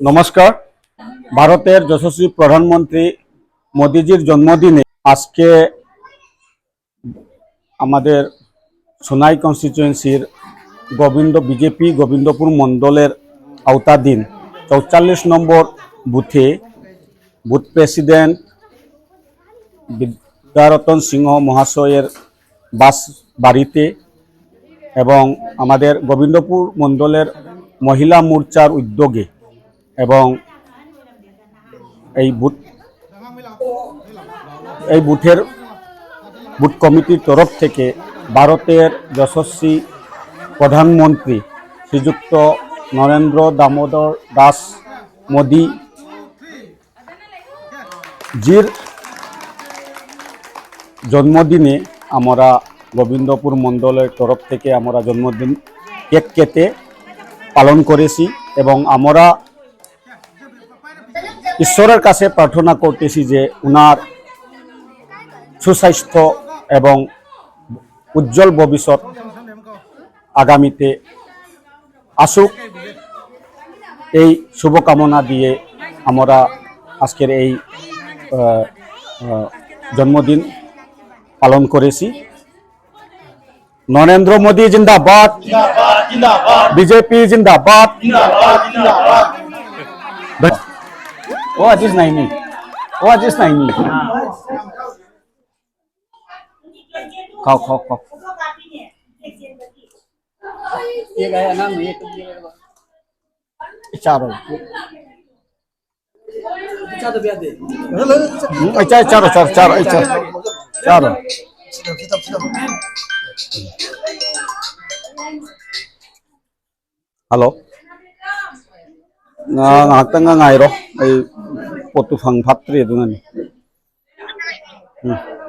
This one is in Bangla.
নমস্কার। ভারতের যশস্বী প্রধানমন্ত্রী মোদিজির জন্মদিনে আজকে আমাদের সোনাই কনস্টিটিউয়েন্সির গোবিন্দ বিজেপি গোবিন্দপুর মণ্ডলের আওতাধীন চৌচল্লিশ নম্বর বুথে বুথ প্রেসিডেন্ট বিদ্যারতন সিংহ মহাশয়ের বাস বাড়িতে এবং আমাদের গোবিন্দপুর মণ্ডলের মহিলা মোর্চার উদ্যোগে এবং এই বুথ, এই বুথের বুথ কমিটির তরফ থেকে ভারতের যশস্বী প্রধানমন্ত্রী শ্রীযুক্ত নরেন্দ্র দামোদর দাস মোদী জির জন্মদিনে আমরা গোবিন্দপুর মণ্ডলের তরফ থেকে আমরা জন্মদিন কেক কেটে পালন করেছি এবং আমরা ঈশ্বরের কাছে প্রার্থনা করতেছি যে উনার সুস্বাস্থ্য এবং উজ্জ্বল ভবিষ্যৎ আগামীতে আসুক। এই শুভকামনা দিয়ে আমরা আজকের এই জন্মদিন পালন করেছি। নরেন্দ্র মোদী জিন্দাবাদ। বিজেপি জিন্দাবাদ। Watch na ini. Watch na ini. Kau kau kau. ये गया ना मैं चारो चारो बिया अच्छा चारो चारो चारो अच्छा चारो hello na ngahak phatri du nani. Hmm.